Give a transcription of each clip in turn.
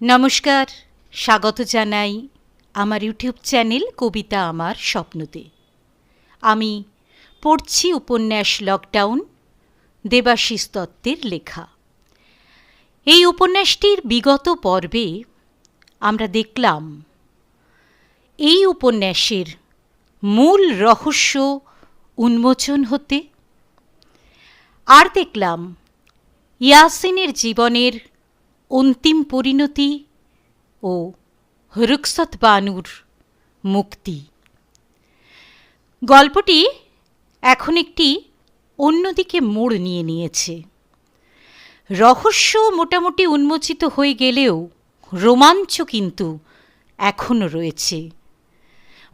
নমস্কার, স্বাগত জানাই আমার ইউটিউব চ্যানেল কবিতা আমার স্বপ্নতে। আমি পড়ছি উপন্যাস লকডাউন, দেবাশিস দত্তের লেখা। এই উপন্যাসটির বিগত পর্বে আমরা দেখলাম এই উপন্যাসের মূল রহস্য উন্মোচন হতে, আর দেখলাম ইয়াসিনের জীবনের অন্তিম পরিণতি ও রুকসত বানুর মুক্তি। গল্পটি এখন একটি অন্যদিকে মোড় নিয়ে নিয়েছে। রহস্য মোটামুটি উন্মোচিত হয়ে গেলেও রোমাঞ্চ কিন্তু এখনও রয়েছে।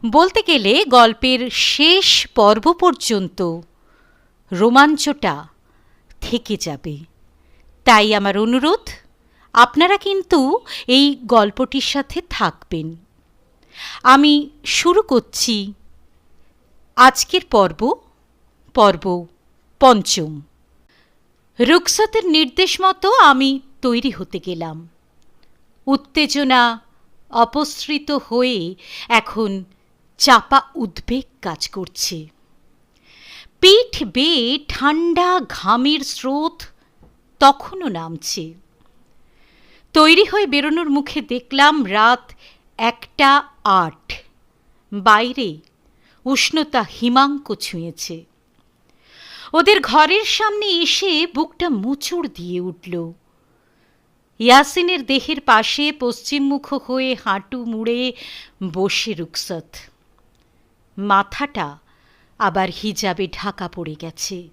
বলতে গেলে গল্পের শেষ পর্ব পর্যন্ত রোমাঞ্চটা থেকে যাবে। তাই আমার অনুরোধ আপনারা কিন্তু এই গল্পটির সাথে থাকবেন। আমি শুরু করছি আজকের পর্ব পর্ব পঞ্চম। রুকসাতের নির্দেশ মতো আমি তৈরি হতে গেলাম। উত্তেজনা অপসৃত হয়ে এখন চাপা উদ্বেগ কাজ করছে। পিঠ বেয়ে ঠান্ডা ঘামের স্রোত তখনও নামছে। তৈরি হয়ে বেরোনোর মুখে দেখলাম রাত একটা আট। বাইরে উষ্ণতা হিমাঙ্ক ছুঁয়েছে। ওদের ঘরের সামনে এসে বুকটা মুচুড় দিয়ে উঠল। ইয়াসিনের দেহের পাশে পশ্চিমমুখ হয়ে হাঁটু মুড়ে বসে রুকসত মাথাটা আবার হিজাবে ঢাকা পড়ে গেছে।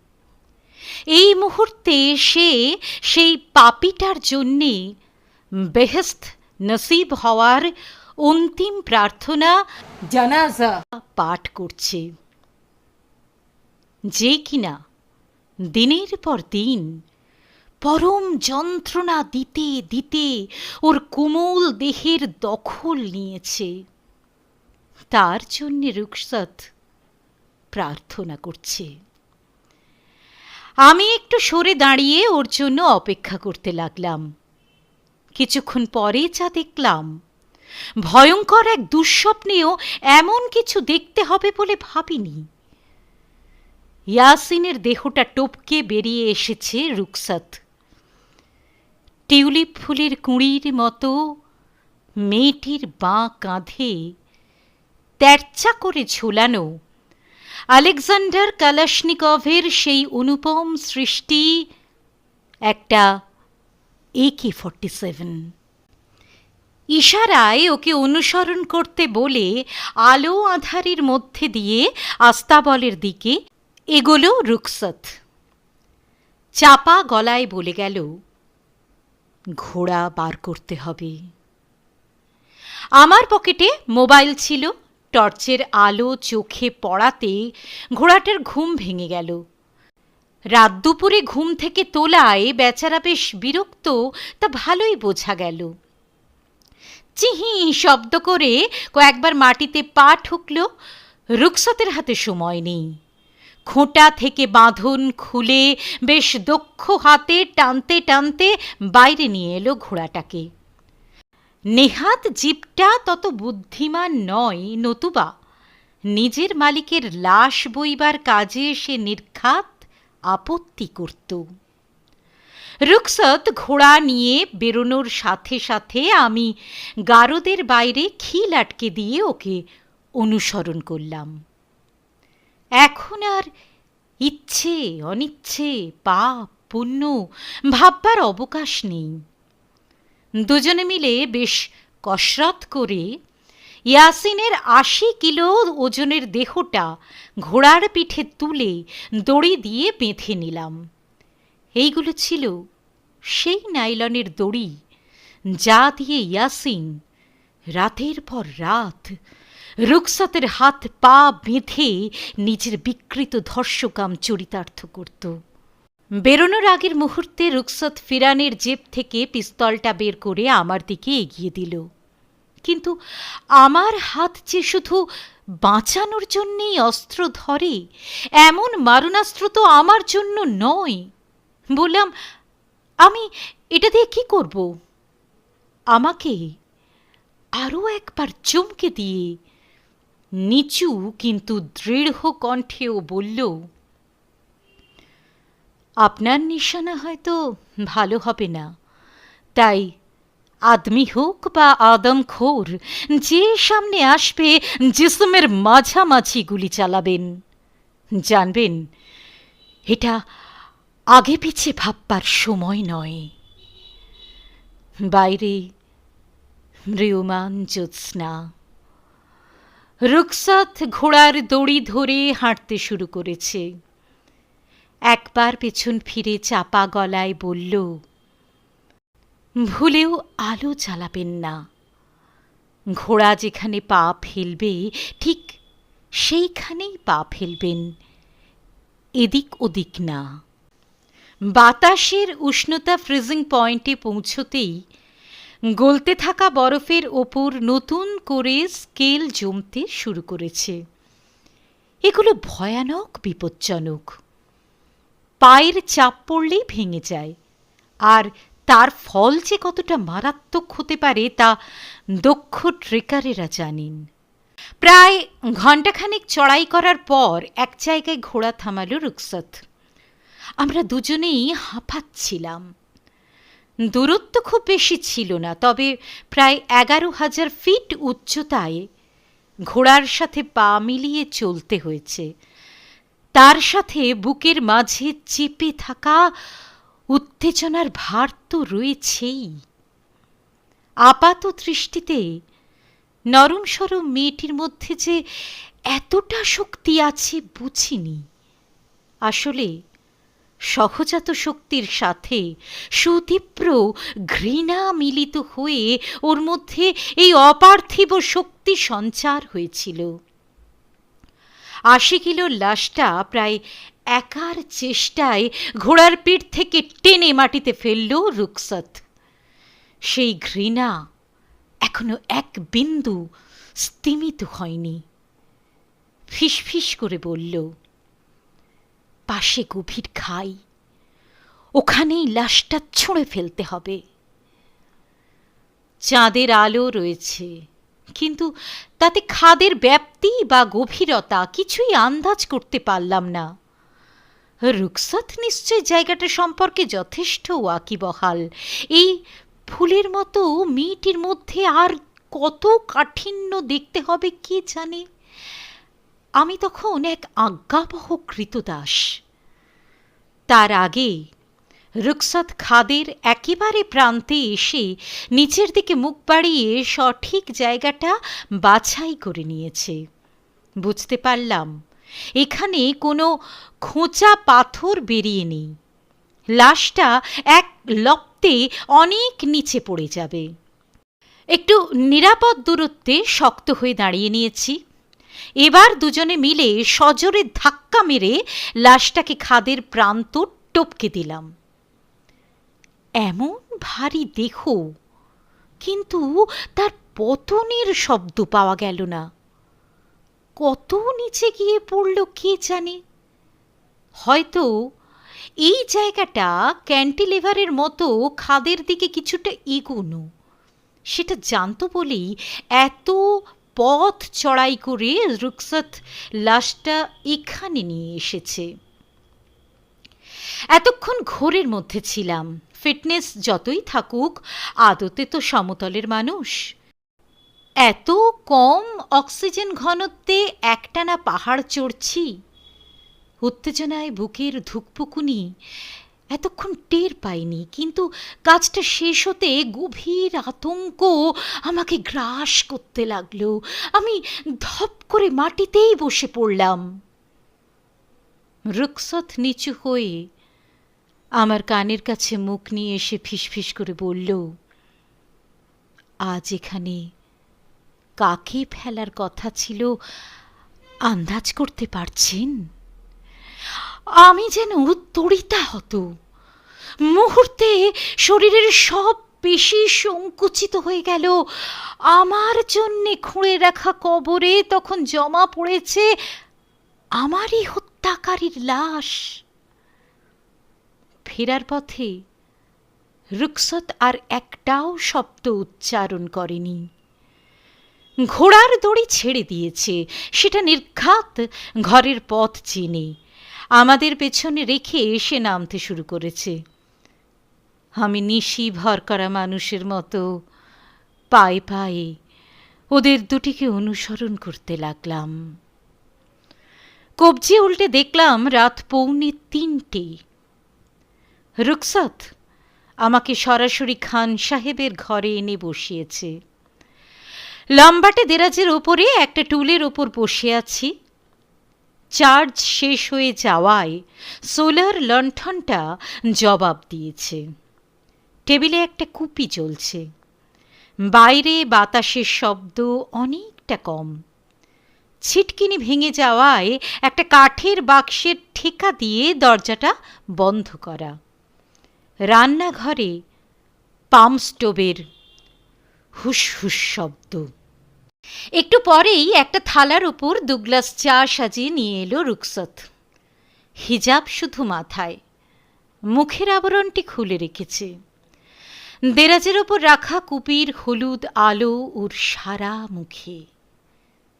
এই মুহূর্তে সে সেই পাপিটার জন্যে বেহেস্ত নসিব হওয়ার অন্তিম প্রার্থনা জানাজা পাঠ করছে। যে কিনা দিনের পর দিন পরম যন্ত্রণা দিতে দিতে ওর কোমল দেহের দখল নিয়েছে। তার জন্যে রুকসত প্রার্থনা করছে। আমি একটু সরে দাঁড়িয়ে ওর জন্য অপেক্ষা করতে লাগলাম। কিছুক্ষণ পরে যা দেখলাম, ভয়ঙ্কর এক দুঃস্বপ্নেও এমন কিছু দেখতে হবে বলে ভাবিনি। ইয়াসিনের দেহটা টপকে বেরিয়ে এসেছে রুকসাত। টিউলিপ ফুলের কুঁড়ির মতো মেয়েটির বাঁ কাঁধে তেরচা করে ঝোলানো আলেকজান্ডার কালাশনিকভের সেই অনুপম সৃষ্টি একটা একে ফর্টি সেভেন ইশারায় ওকে অনুসরণ করতে বলে আলো আধারির মধ্যে দিয়ে আস্তাবলের দিকে এগোলো রুকসত। চাপা গলায় বলে গেল, ঘোড়া বার করতে হবে। আমার পকেটে মোবাইল ছিল, টর্চের আলো চোখে পড়াতে ঘোড়াটার ঘুম ভেঙে গেল। রাত দুপুরে ঘুম থেকে তোলায় বেচারা বেশ বিরক্ত, তা ভালোই বোঝা গেল। চিহি শব্দ করে কয়েকবার মাটিতে পা ঠুকল, রুকসতের হাতে সময় নেই। খোঁটা থেকে বাঁধন খুলে বেশ দক্ষ হাতে টানতে টানতে বাইরে নিয়ে এলো ঘোড়াটাকে। নেহাত জীবটা তত বুদ্ধিমান নয়, নতুবা। নিজের মালিকের লাশ বইবার কাজে সে নির্ঘাত আপত্তি করত। রুকসত ঘোড়া নিয়ে বেরোনোর সাথে সাথে আমি গারদের বাইরে খিল আটকে দিয়ে ওকে অনুসরণ করলাম। এখন আর ইচ্ছে, অনিচ্ছে, পাপ, পুণ্য ভাববার অবকাশ নেই। দুজনে মিলে বেশ কসরত করে ইয়াসিনের আশি কিলো ওজনের দেহটা ঘোড়ার পিঠে তুলে দড়ি দিয়ে বেঁধে নিলাম। এইগুলো ছিল সেই নাইলনের দড়ি, যা দিয়ে ইয়াসিন রাতের পর রাত রুকসাতের হাত পা বেঁধে নিজের বিকৃত ধর্ষকাম চরিতার্থ করত। বেরোনোর আগের মুহূর্তে রুকসত ফিরানের জেব থেকে পিস্তলটা বের করে আমার দিকে এগিয়ে দিল। কিন্তু আমার হাত যে শুধু বাঁচানোর জন্যেই অস্ত্র ধরে। এমন মারণাস্ত্র তো আমার জন্য নয়। বললাম, আমি এটা দিয়ে কি করব? আমাকে আরও একবার চমকে দিয়ে নিচু কিন্তু দৃঢ় কণ্ঠেও বলল, আপনার নিশানা হয়তো ভালো হবে না। তাই আদমি হোক বা আদমখোর যে সামনে আসবে জিসমের মাঝামাঝি গুলি চালাবেন। জানবেন, এটা আগে পিছে ভাববার সময় নয়। বাইরে মৃয়মান জ্যোৎস্না। রুকসাত ঘোড়ার দড়ি ধরে হাঁটতে শুরু করেছে। একবার পেছন ফিরে চাপা গলায় বলল ভুলেও আলো জ্বালাবেন না। ঘোড়া যেখানে পা ফেলবে, ঠিক সেইখানেই পা ফেলবেন। এদিক ওদিক না। বাতাসের উষ্ণতা ফ্রিজিং পয়েন্টে পৌঁছতেই গলতে থাকা বরফের ওপর নতুন করে স্কেল জমতে শুরু করেছে। এগুলো ভয়ানক, বিপজ্জনক। পায়ের চাপ পড়লেই ভেঙে যায়। আর তার ফল যে কতটা মারাত্মক হতে পারে তা দক্ষ ট্রেকারেরা জানেন। প্রায় ঘণ্টাখানেক চড়াই করার পর এক জায়গায় ঘোড়া থামালো রুকসত। আমরা দুজনেই হাঁপাচ্ছিলাম। দূরত্ব খুব বেশি ছিল না, তবে প্রায় এগারো হাজার ফিট উচ্চতায় ঘোড়ার সাথে পা মিলিয়ে চলতে হয়েছে। তার সাথে বুকের মাঝে চেপে থাকা উত্তেজনার ভার তো রয়েছেই। আপাত দৃষ্টিতে নরম সরম মেয়েটির মধ্যে যে এতটা শক্তি আছে বুঝিনি। আসলে সহজাত শক্তির সাথে সুতীব্র ঘৃণা মিলিত হয়ে ওর মধ্যে এই অপার্থিব শক্তি সঞ্চার হয়েছিল। আশি কিলোর লাশটা প্রায় একার চেষ্টায় ঘোড়ার পিঠ থেকে টেনে মাটিতে ফেলল রুকসত। সেই ঘৃণা এখনও এক বিন্দু স্তিমিত হয়নি। ফিসফিস করে বলল, পাশে গভীর খাই, ওখানেই লাশটা ছুঁড়ে ফেলতে হবে। চাঁদের আলো রয়েছে, কিন্তু তাতে খাদের ব্যাপ্তি বা গভীরতা কিছুই আন্দাজ করতে পারলাম না। রুকসাত নিশ্চয় জায়গাটা সম্পর্কে যথেষ্ট ওয়াকিবহাল। এই ফুলের মতো মেয়েটির মধ্যে আর কত কাঠিন্য দেখতে হবে কে জানে? আমি তখন এক আজ্ঞাবহ কৃতদাস। তার আগে রুকসাত খাদের একেবারে প্রান্তে এসে নিচের দিকে মুখ বাড়িয়ে সঠিক জায়গাটা বাছাই করে নিয়েছে। বুঝতে পারলাম এখানে কোনো খোঁচা পাথর বেরিয়ে নেই। লাশটা এক লপ্তে অনেক নিচে পড়ে যাবে। একটু নিরাপদ দূরত্বে শক্ত হয়ে দাঁড়িয়ে নিয়েছি। এবার দুজনে মিলে সজোরে ধাক্কা মেরে লাশটাকে খাদের প্রান্ত টপকে দিলাম। এমন ভারী দেখো, কিন্তু তার পতনের শব্দ পাওয়া গেল না। কত নিচে গিয়ে পড়ল কে জানে? হয়তো এই জায়গাটা ক্যান্টিলিভারের মতো খাদের দিকে কিছুটা এগোনো। সেটা জানতো বলেই এত পথ চড়াই করে রুকসত লাশটা এখানে নিয়ে এসেছে। এতক্ষণ ঘোরের মধ্যে ছিলাম। ফিটনেস যতই থাকুক, আদতে তো সমতলের মানুষ। এত কম অক্সিজেন ঘনত্বে একটানা পাহাড় চড়ছি। উত্তেজনায় বুকের ধুকপুকুনি এতক্ষণ টের পাইনি, কিন্তু কাজটা শেষ হতে গভীর আতঙ্ক আমাকে গ্রাস করতে লাগল। আমি ধপ করে মাটিতেই বসে পড়লাম। রুকসত নিচু হয়ে আমার কানের কাছে মুখ নিয়ে এসে ফিসফিস করে বলল, আজ এখানে কাকে ফেলার কথা ছিল আন্দাজ করতে পারছেন? আমি যেন তড়িতা হতো। মুহূর্তে শরীরের সব পেশি সংকুচিত হয়ে গেল। আমার জন্যে খুঁড়ে রাখা কবরে তখন জমা পড়েছে আমারই হত্যাকারীর লাশ। ফেরার পথে রুকসত আর একটাও শব্দ উচ্চারণ করেনি। ঘোড়ার দড়ি ছেড়ে দিয়েছে, সেটা নির্ঘাত ঘরের পথ চিনে। আমাদের পেছনে রেখে এসে নামতে শুরু করেছে। আমি নিশি ভর করা মানুষের মতো পায়ে পায়ে ওদের দুটিকে অনুসরণ করতে লাগলাম। কবজি উল্টে দেখলাম রাত পৌনে তিনটে। রুকসত আমাকে সরাসরি খান সাহেবের ঘরে এনে বসিয়েছে। লম্বাটে দেরাজের ওপরে একটা টুলের ওপর বসে আছি। চার্জ শেষ হয়ে যাওয়ায় সোলার লণ্ঠনটা জবাব দিয়েছে। টেবিলে একটা কুপি চলছে বাইরে বাতাসের শব্দ অনেকটা কম। ছিটকিনি ভেঙে যাওয়ায় একটা কাঠের বাক্সের ঠেকা দিয়ে দরজাটা বন্ধ করা। রান্নাঘরে পাম স্টোভের হুস হুস শব্দ। একটু পরেই একটা থালার উপর দু গ্লাস চা সাজিয়ে নিয়ে এলো রুকসত। হিজাব শুধু মাথায়। মুখের আবরণটি খুলে রেখেছে। দেরাজের ওপর রাখা কুপির হলুদ আলো ওর সারা মুখে।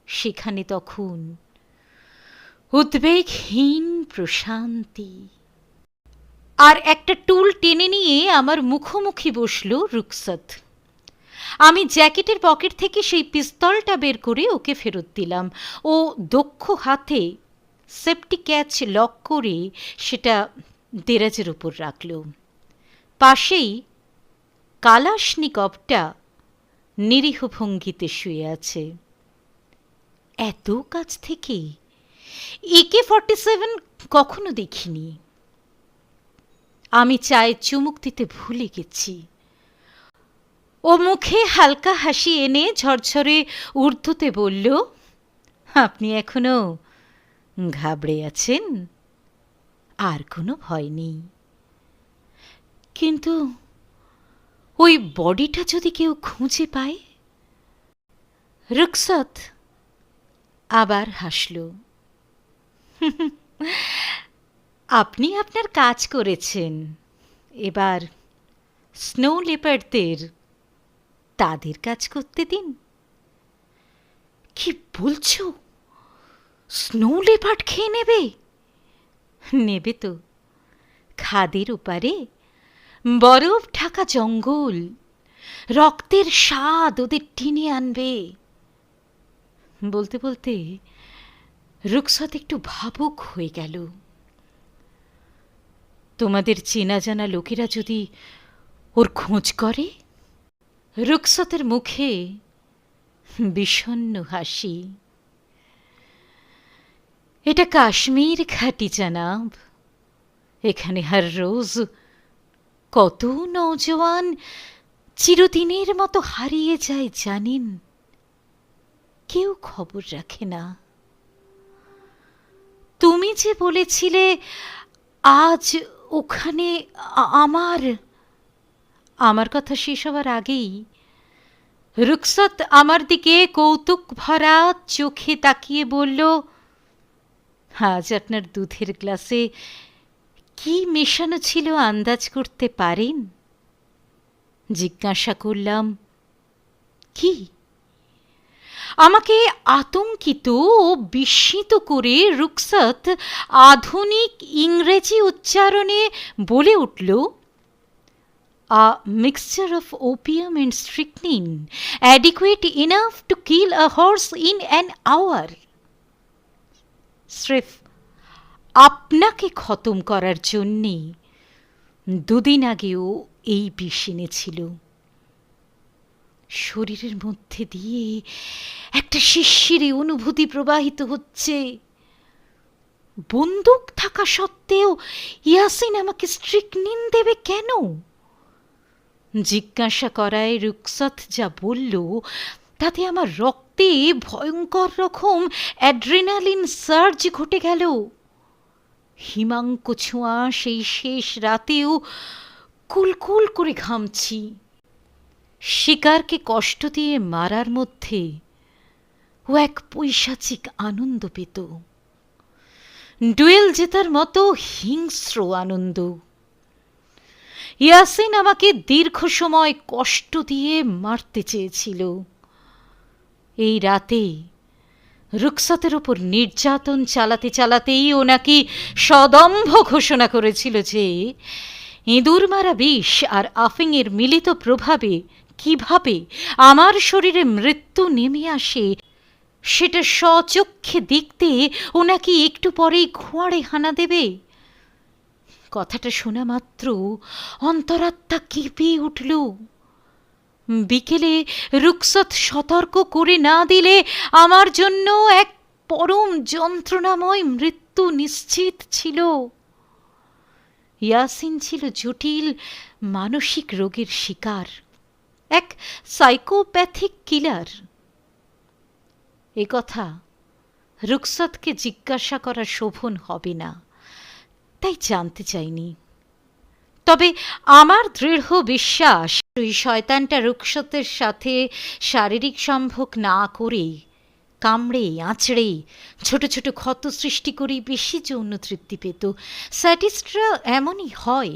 সেখানে তখন উদ্বেগহীন প্রশান্তি। আর একটা টুল টেনে নিয়ে আমার মুখোমুখি বসল রুকসত। আমি জ্যাকেটের পকেট থেকে সেই পিস্তলটা বের করে ওকে ফেরত দিলাম। ও দক্ষ হাতে সেফটি ক্যাচ লক করে সেটা দেরাজের উপর রাখল। পাশেই কালাশনিকবটা নিরীহ ভঙ্গিতে শুয়ে আছে। এত কাছ থেকে? একে ফর্টি সেভেন কখনো দেখিনি। আমি চায়ে চুমুক দিতে ভুলে গেছি। ও মুখে হালকা হাসি এনে ঝরঝরে উর্দুতে বলল, আপনি এখনও ঘাবড়ে আছেন? আর কোনো ভয় নেই। কিন্তু ওই বডিটা যদি কেউ খুঁজে পায়? রুকসত আবার হাসল, আপনি আপনার কাজ করেছেন। এবার স্নো লেপারদের তাদের কাজ করতে দিন। কি বলছো? স্নো লেপার্ড খেয়ে নেবে? নেবে তো। খাদের ওপারে বরফ ঢাকা জঙ্গল, রক্তের স্বাদ ওদের টিনে আনবে। বলতে বলতে রুকসত একটু ভাবুক হয়ে গেল। তোমাদের চেনা জানা লোকেরা যদি ওর খোঁজ করে? রুকসতের মুখে বিষণ্ন হাসি। এটা কাশ্মীর ঘাটি জানাব। এখানে হার রোজ কত নৌজওয়ান চিরদিনের মতো হারিয়ে যায় জানেন, কেউ খবর রাখে না। তুমি যে বলেছিলে, আজ ওখানে আমার আমার কথা শেষ হওয়ার আগেই রুকসত আমার দিকে কৌতুক ভরা চোখে তাকিয়ে বলল, আজ আপনার দুধের গ্লাসে কি মেশানো ছিল আন্দাজ করতে পারেন? জিজ্ঞাসা করলাম, কি? আমাকে আতঙ্কিত ও বিস্মিত করে রুকসত আধুনিক ইংরেজি উচ্চারণে বলে উঠল a mixture of opium and strychnine adequate enough to kill a horse in an hour স্রেফ, আপনাকে খতম করার জন্যে দুদিন আগেও এই বিষ এনেছিল। শরীরের মধ্যে দিয়ে একটা শিশিরে অনুভূতি প্রবাহিত হচ্ছে। বন্দুক থাকা সত্ত্বেও ইয়াসিন আমাকে স্ট্রিকনিন দেবে কেন? জিজ্ঞাসা করায় রুকসত যা বলল, তাতে আমার রক্তে ভয়ঙ্কর রকম অ্যাড্রিনালিন সার্জ ঘটে গেল। হিমাঙ্ক ছোঁয়া সেই শেষ রাতেও কুলকুল করে ঘামছি। শিকারকে কষ্ট দিয়ে মারার মধ্যে ও এক পৈশাচিক আনন্দ পেত। ডুয়েল জেতার মতো হিংস্র আনন্দ। ইয়াসিন আমাকে দীর্ঘ সময় কষ্ট দিয়ে মারতে চেয়েছিল। এই রাতে রুকসাতের ওপর নির্যাতন চালাতে চালাতেই ও নাকি সদম্ভ ঘোষণা করেছিল যে ইঁদুর মারা বিষ আর আফিংয়ের মিলিত প্রভাবে কীভাবে আমার শরীরে মৃত্যু নেমে আসে, সেটা স্বচক্ষে দেখতে ও নাকি একটু পরেই খোঁয়াড়ে হানা দেবে? কথাটা শোনা মাত্র অন্তরাত্মা কেঁপে উঠল। বিকেলে রুকসত সতর্ক করে না দিলে আমার জন্য এক পরম যন্ত্রণাময় মৃত্যু নিশ্চিত ছিল। ইয়াসিন ছিল জটিল মানসিক রোগের শিকার, এক সাইকোপ্যাথিক কিলার এ কথা রুকসতকে জিজ্ঞাসা করা শোভন হবে না। তাই জানতে চাইনি। তবে আমার দৃঢ় বিশ্বাস ওই শয়তানটা রুকসতের সাথে শারীরিক সম্ভোগ না করে কামড়ে আঁচড়ে ছোট ছোট ক্ষত সৃষ্টি করে বেশি যৌন তৃপ্তি পেত। স্যাটিস্টরা এমনই হয়।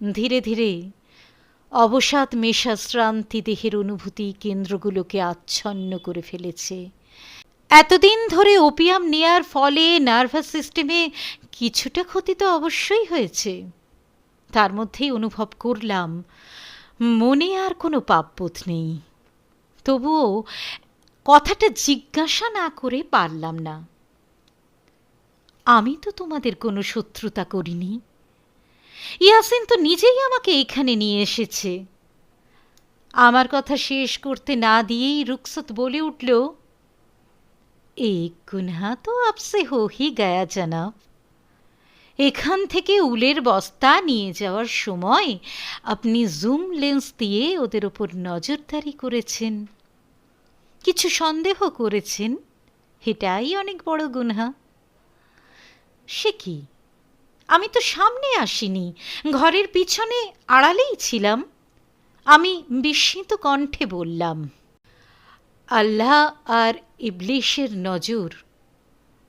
ধীরে ধীরে অবসাদ মেশা শ্রান্তি দেহের অনুভূতি কেন্দ্রগুলোকে আচ্ছন্ন করে ফেলেছে। এতদিন ধরে ওপিয়াম নেয়ার ফলে নার্ভাস সিস্টেমে কিছুটা ক্ষতি তো অবশ্যই হয়েছে। তার মধ্যেই অনুভব করলাম, মনে আর কোনো পাপবোধ নেই। তবুও কথাটা জিজ্ঞাসা না করে পারলাম না। আমি তো তোমাদের কোনো শত্রুতা করিনি। ইয়াসিন তো নিজেই আমাকে এখানে নিয়ে এসেছে। আমার কথা শেষ করতে না দিয়েই রুকসত বলে উঠল এক গুনহা তো আপসে হো হি গায়া জানাব। এখান থেকে উলের বস্তা নিয়ে যাওয়ার সময় আপনি জুম লেন্স দিয়ে ওদের ওপর নজরদারি করেছেন। কিছু সন্দেহ করেছেন? এটাই অনেক বড় গুনহা। সে কি? আমি তো সামনে আসিনি। ঘরের পিছনে আড়ালেই ছিলাম। আমি বিস্মিত কণ্ঠে বললাম, আল্লাহ আর ইবলিশের নজর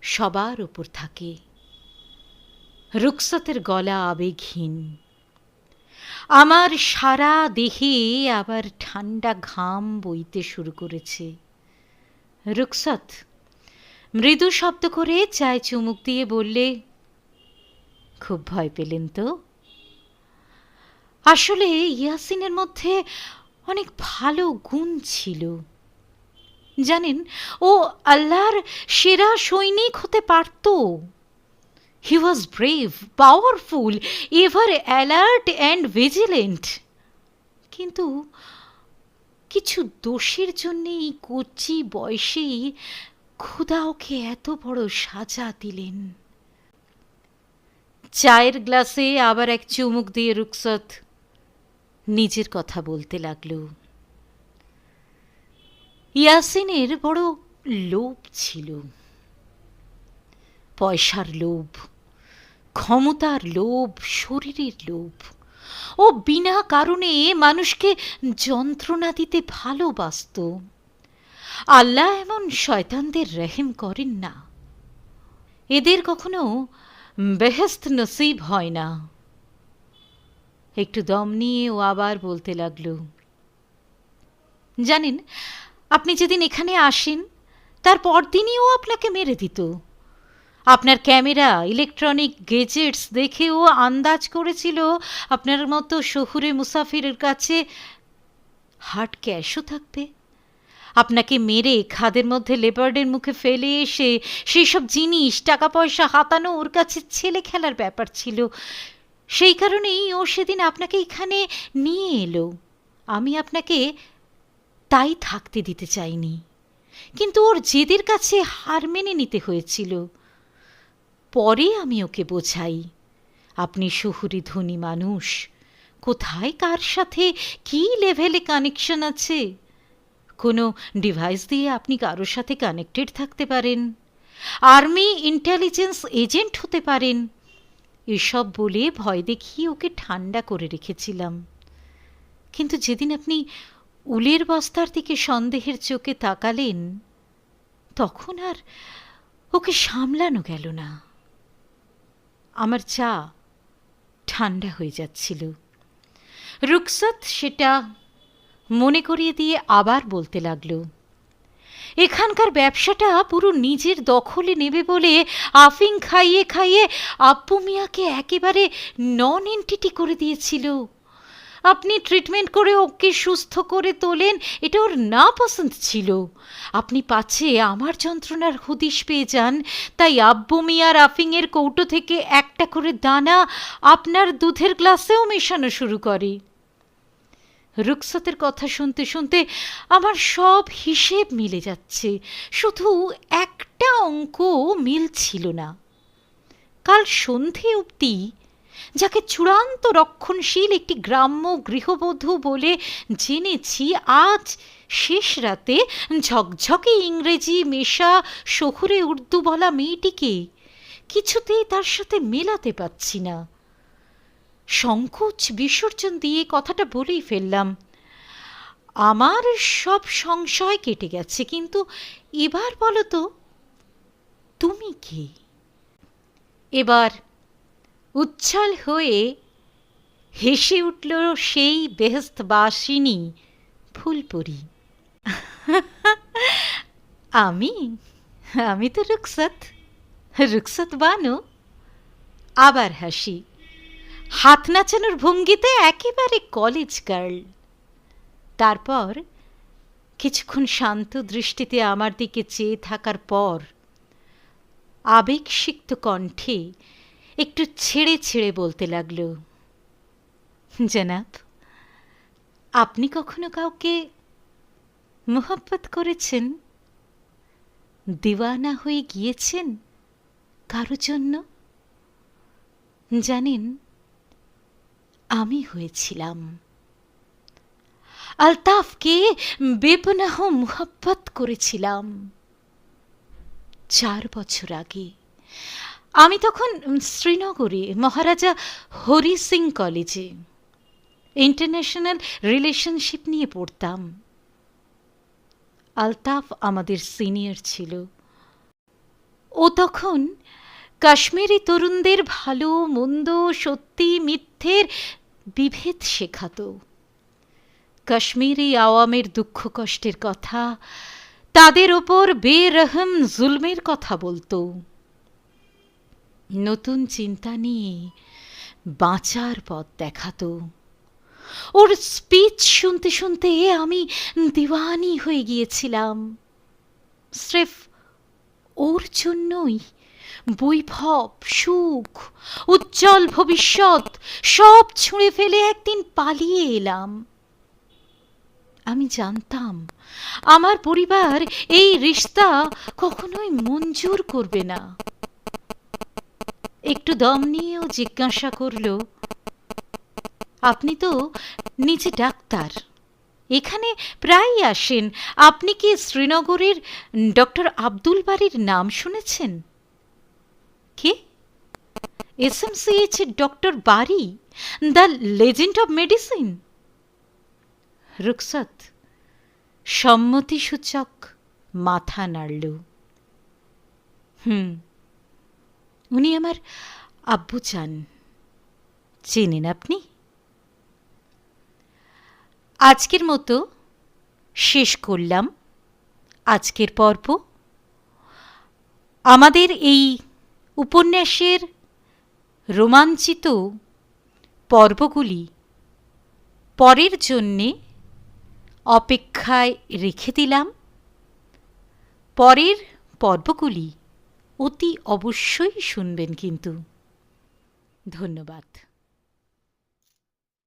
সবার উপর থাকে। রুকসতের গলা আবেগহীন। আমার সারা দেহে আবার ঠান্ডা ঘাম বইতে শুরু করেছে। রুকসত, মৃদু শব্দ করে চায় চুমুক দিয়ে বললে, খুব ভয় পেলেন তো? আসলে ইয়াসিনের মধ্যে অনেক ভালো গুণ ছিল। জানেন, ও আল্লাহর সেরা সৈনিক হতে পারত। He was brave powerful ever alert and vigilant কিন্তু কিছু দোষের জন্যে এই কচি বয়সেই ক্ষুদা ওকে এত বড় সাজা দিলেন। চায়ের গ্লাসে আবার এক চুমুক দিয়ে রুকসত নিজের কথা বলতে লাগল। ইয়াসিনের বড় লোভ ছিল। পয়সার লোভ, ক্ষমতার লোভ, শরীরের লোভ। ও বিনা কারণে মানুষকে যন্ত্রণা দিতে ভালোবাসত। আল্লাহ এমন শয়তানদের রেহেম করেন না। এদের কখনো বেহেস্ত নসিব হয় না। একটু দম নিয়ে ও আবার বলতে লাগল, জানেন, আপনি যেদিন এখানে আসেন, তার পরদিনই ও আপনাকে মেরে দিত। আপনার ক্যামেরা ইলেকট্রনিক গেজেটস দেখে ও আন্দাজ করেছিল আপনার মতো শহুরে মুসাফিরের কাছে হার্ড ক্যাশও থাকবে। আপনাকে মেরে খাদের মধ্যে লেপার্ডের মুখে ফেলে এসে সেই সব জিনিস টাকা পয়সা হাতানো ওর কাছে ছেলে খেলার ব্যাপার ছিল। সেই কারণেই ও সেদিন আপনাকে এখানে নিয়ে এলো। আমি আপনাকে তাই থাকতে দিতে চাইনি। কিন্তু ওর জেদের কাছে হার মেনে নিতে হয়েছিল। পরে আমি ওকে বোঝাই। আপনি শহুরি ধনী মানুষ। কোথায় কার সাথে কী লেভেলে কানেকশন আছে? কোনো ডিভাইস দিয়ে আপনি কারোর সাথে কানেক্টেড থাকতে পারেন। আর্মি ইন্টেলিজেন্স এজেন্ট হতে পারেন। এসব বলে ভয় দেখিয়ে ওকে ঠান্ডা করে রেখেছিলাম। কিন্তু যেদিন আপনি উলের বস্তার দিকে সন্দেহের চোখে তাকালেন, তখন আর ওকে সামলানো গেল না। আমার চা ঠান্ডা হয়ে যাচ্ছিল। রুকসাত সেটা মনে করিয়ে দিয়ে আবার বলতে লাগল, এখানকার ব্যবসাটা পুরো নিজের দখলে নেবে বলে আফিং খাইয়ে খাইয়ে আপ্পু মিয়াকে একেবারে নন এন্টিটি করে দিয়েছিল। আপনি ট্রিটমেন্ট করে ওকে সুস্থ করে তোলেন, এটা ওর না পছন্দ ছিল। আপনি পাছে আমার যন্ত্রণার হদিশ পেয়ে যান, তাই আব্বু মিয়ার আফিংয়ের কৌটো থেকে একটা করে দানা আপনার দুধের গ্লাসেও মেশানো শুরু করে। রুকসাতের কথা শুনতে শুনতে আমার সব হিসেব মিলে যাচ্ছে, শুধু একটা অঙ্ক মিল ছিল না। কাল সন্ধে অবধি যাকে চূড়ান্ত রক্ষণশীল একটি গ্রাম্য গৃহবধূ বলে জেনেছি, আজ শেষ রাতে ঝকঝকে ইংরেজি মেশা শহুরে উর্দু বলা মেয়েটিকে কিছুতেই তার সাথে মেলাতে পারছি না। সংকোচ বিসর্জন দিয়ে কথাটা বলেই ফেললাম, আমার সব সংশয় কেটে গেছে, কিন্তু এবার বলো তো, তুমি কি? এবার উচ্ছল হয়ে হেসে উঠল সেই বেহস্তবাসিনী ফুলপুরি। আমি? আমি তো রুকসত। রুকসত বানু? আবার হাসি। হাত নাচানোর ভঙ্গিতে একেবারে কলেজ গার্ল। তারপর কিছুক্ষণ শান্ত দৃষ্টিতে আমার দিকে চেয়ে থাকার পর আবেগসিক্ত কণ্ঠে একটু ছেড়ে ছেড়ে বলতে লাগল। জনাব, আপনি কখনো কাউকে মোহাব্বত করেছেন? দিওয়ানা হয়ে গিয়েছেন কারও জন্য? জানেন, আমি হয়েছিলাম। আলতাফকে বেপনাহ মোহাব্বত করেছিলাম। চার বছর আগে আমি তখন শ্রীনগরে, মহারাজা হরি সিং কলেজে ইন্টারন্যাশনাল রিলেশনশিপ নিয়ে পড়তাম। আলতাফ আমাদের সিনিয়র ছিল। ও তখন কাশ্মীরি তরুণদের ভালো, মন্দ, সত্যি, মিথ্যের বিভেদ শেখাতো। কাশ্মীরি আওয়ামের দুঃখ কষ্টের কথা, তাদের ওপর বেরহম জুলমের কথা বলতো। নতুন চিন্তা নিয়ে বাঁচার পথ দেখাতো। ওর স্পিচ শুনতে শুনতে আমি দিওয়ানি হয়ে গিয়েছিলাম। স্রেফ ওর জন্যই বৈভব, সুখ, উজ্জ্বল ভবিষ্যৎ সব ছুঁড়ে ফেলে একদিন পালিয়ে এলাম। আমি জানতাম আমার পরিবার এই রিস্তা কখনোই মঞ্জুর করবে না। একটু দম নিয়েও জিজ্ঞাসা করল, আপনি তো নিজে ডাক্তার। এখানে প্রায়ই আসেন। আপনি কি শ্রীনগরের ডক্টর আব্দুল বাড়ির নাম শুনেছেন? কে? S M C H doctor Bari, the legend of medicine. রুকসত। সম্মতিসূচক। মাথা নাড়ল। হুম। উনি আমার আব্বু চান। চেনেন আপনি? আজকের মতো শেষ করলাম আজকের পর্ব। আমাদের এই উপন্যাসের রোমাঞ্চিত পর্বগুলি পরের জন্যে অপেক্ষায় রেখে দিলাম। পরের পর্বগুলি অতি অবশ্যই শুনবেন কিন্তু। ধন্যবাদ।